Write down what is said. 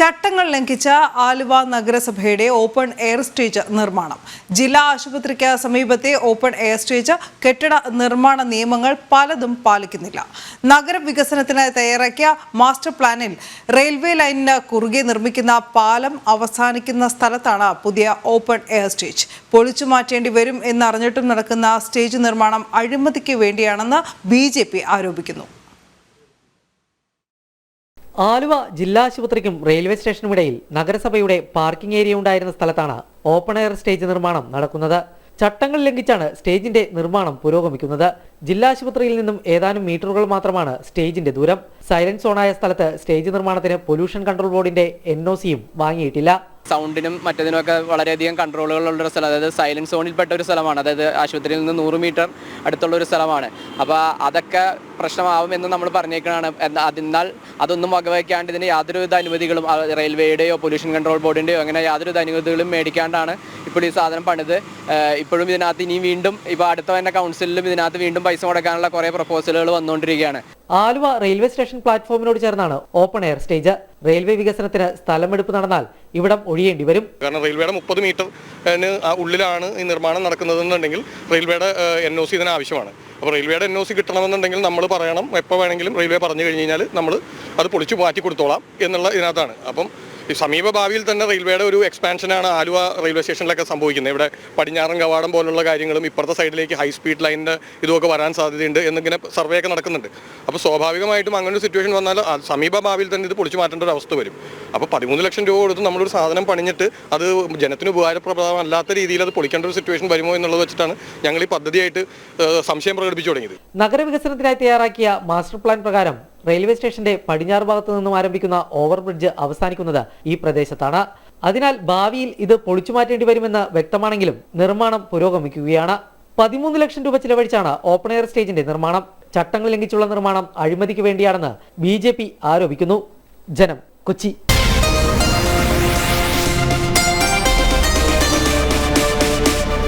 ചട്ടങ്ങൾ ലംഘിച്ച ആലുവ നഗരസഭയുടെ open air stage നിർമ്മാണം. ജില്ലാ ആശുപത്രിക്ക് സമീപത്തെ ഓപ്പൺ എയർ സ്റ്റേജ് കെട്ടിട നിർമ്മാണ നിയമങ്ങൾ പലതും പാലിക്കുന്നില്ല. നഗരവികസനത്തിന് തയ്യാറാക്കിയ മാസ്റ്റർ പ്ലാനിൽ റെയിൽവേ ലൈനിന് കുറുകെ നിർമ്മിക്കുന്ന പാലം അവസാനിക്കുന്ന സ്ഥലത്താണ് പുതിയ ഓപ്പൺ എയർ സ്റ്റേജ്. പൊളിച്ചു മാറ്റേണ്ടി വരും എന്നറിഞ്ഞിട്ടും നടക്കുന്ന സ്റ്റേജ് നിർമ്മാണം അഴിമതിക്ക് വേണ്ടിയാണെന്ന് ബി ആരോപിക്കുന്നു. ആലുവ ജില്ലാ ആശുപത്രിക്കും റെയിൽവേ സ്റ്റേഷനും ഇടയിൽ നഗരസഭയുടെ പാർക്കിംഗ് ഏരിയ ഉണ്ടായിരുന്ന സ്ഥലത്താണ് ഓപ്പൺ എയർ സ്റ്റേജ് നിർമ്മാണം നടക്കുന്നത്. ചട്ടങ്ങൾ ലംഘിച്ചാണ് സ്റ്റേജിന്റെ നിർമ്മാണം പുരോഗമിക്കുന്നത്. ജില്ലാ ആശുപത്രിയിൽ നിന്നും ഏതാനും മീറ്ററുകൾ മാത്രമാണ് സ്റ്റേജിന്റെ ദൂരം. സൈലൻസ് സോണായ സ്ഥലത്ത് സ്റ്റേജ് നിർമ്മാണത്തിന് പൊല്യൂഷൻ കൺട്രോൾ ബോർഡിന്റെ എൻ വാങ്ങിയിട്ടില്ല. സൗണ്ടിനും മറ്റതിനുമൊക്കെ വളരെയധികം കൺട്രോളുകളുള്ള ഒരു സ്ഥലം. അതായത് സൈലൻസ് സോണിൽപ്പെട്ട ഒരു സ്ഥലമാണ്. അതായത് ആശുപത്രിയിൽ നിന്ന് നൂറ് മീറ്റർ അടുത്തുള്ള ഒരു സ്ഥലമാണ്. അപ്പോൾ അതൊക്കെ പ്രശ്നമാവുമെന്ന് നമ്മൾ പറഞ്ഞേക്കണാണ്. അതിനാൽ അതൊന്നും വകവയ്ക്കാണ്ട് ഇതിന് യാതൊരുവിധ അനുമതികളും റെയിൽവേയുടെയോ പൊല്യൂഷൻ കൺട്രോൾ ബോർഡിന്റെയോ അങ്ങനെ യാതൊരുവിധ അനുമതികളും മേടിക്കാണ്ടാണ് ഇപ്പോൾ ഈ സാധനം പണിത്. ഇപ്പോഴും ഇതിനകത്ത് ഇനിയും വീണ്ടും ഇപ്പൊ അടുത്ത തന്നെ കൗൺസിലിലും ഇതിനകത്ത് വീണ്ടും പൈസ മുടക്കാനുള്ള കുറേ പ്രപ്പോസലുകൾ വന്നുകൊണ്ടിരിക്കുകയാണ് ആലുവ റെയിൽവേ സ്റ്റേഷൻ പ്ലാറ്റ്ഫോമിനോട് ചേർന്നാണ് ഓപ്പൺ എയർ സ്റ്റേജ് റെയിൽവേ വികസനത്തിന് സ്ഥലമെടുപ്പ് നടന്നാൽ ഇവിടം ഒഴിയേണ്ടി വരും. കാരണം റെയിൽവേയുടെ മുപ്പത് മീറ്റർ ഉള്ളിലാണ് ഈ നിർമ്മാണം നടക്കുന്നതെന്നുണ്ടെങ്കിൽ റെയിൽവേയുടെ എൻ ഒ സി ഇതിന് ആവശ്യമാണ്. അപ്പോൾ റെയിൽവേയുടെ എൻ ഒ സി കിട്ടണമെന്നുണ്ടെങ്കിൽ നമ്മൾ പറയണം എപ്പോൾ വേണമെങ്കിലും റെയിൽവേ പറഞ്ഞു കഴിഞ്ഞ് കഴിഞ്ഞാൽ നമ്മൾ അത് പൊളിച്ചു മാറ്റി കൊടുത്തോളാം എന്നുള്ള ഇതിനകത്താണ്. അപ്പം ഈ സമീപ ഭാവിയിൽ തന്നെ റെയിൽവേയുടെ ഒരു എക്സ്പാൻഷനാണ് ആലുവ റെയിൽവേ സ്റ്റേഷനിലൊക്കെ സംഭവിക്കുന്നത്. ഇവിടെ പടിഞ്ഞാറൻ കവാടം പോലുള്ള കാര്യങ്ങളും ഇപ്പുറത്തെ സൈഡിലേക്ക് ഹൈ സ്പീഡ് ലൈനിന്റെ ഇതുമൊക്കെ വരാൻ സാധ്യതയുണ്ട് എന്നിങ്ങനെ സർവേ ഒക്കെ നടക്കുന്നുണ്ട്. അപ്പോൾ സ്വാഭാവികമായിട്ടും അങ്ങനെ ഒരു സിറ്റുവേഷൻ വന്നാൽ സമീപ ഭാവിയിൽ തന്നെ ഇത് പൊളിച്ചു മാറ്റേണ്ട ഒരു അവസ്ഥ വരും. അപ്പോൾ പതിമൂന്ന് ലക്ഷം രൂപ കൊടുത്ത് നമ്മളൊരു സാധനം പണിഞ്ഞിട്ട് അത് ജനത്തിന് ഉപകാരപ്രദമല്ലാത്ത രീതിയിൽ അത് പൊളിക്കേണ്ട ഒരു സിറ്റുവേഷൻ വരുമോ എന്നുള്ളത് വെച്ചിട്ടാണ് ഞങ്ങൾ ഈ പദ്ധതിയായിട്ട് സംശയം പ്രകടിപ്പിച്ചു തുടങ്ങിയത്. നഗരവികസനത്തിനായി തയ്യാറാക്കിയ മാസ്റ്റർ പ്ലാൻ പ്രകാരം റെയിൽവേ സ്റ്റേഷന്റെ പടിഞ്ഞാറ് ഭാഗത്തു നിന്നും ആരംഭിക്കുന്ന ഓവർ ബ്രിഡ്ജ് അവസാനിക്കുന്നത് ഈ പ്രദേശത്താണ്. അതിനാൽ ഭാവിയിൽ ഇത് പൊളിച്ചു മാറ്റേണ്ടി വരുമെന്ന് വ്യക്തമാണെങ്കിലും നിർമ്മാണം പുരോഗമിക്കുകയാണ്. പതിമൂന്ന് ലക്ഷം രൂപ ചിലവഴിച്ചാണ് ഓപ്പൺ എയർ സ്റ്റേജിന്റെ നിർമ്മാണം. ചട്ടങ്ങൾ ലംഘിച്ചുള്ള നിർമ്മാണം അഴിമതിക്ക് വേണ്ടിയാണെന്ന് ബി ആരോപിക്കുന്നു. ജനം കൊച്ചി.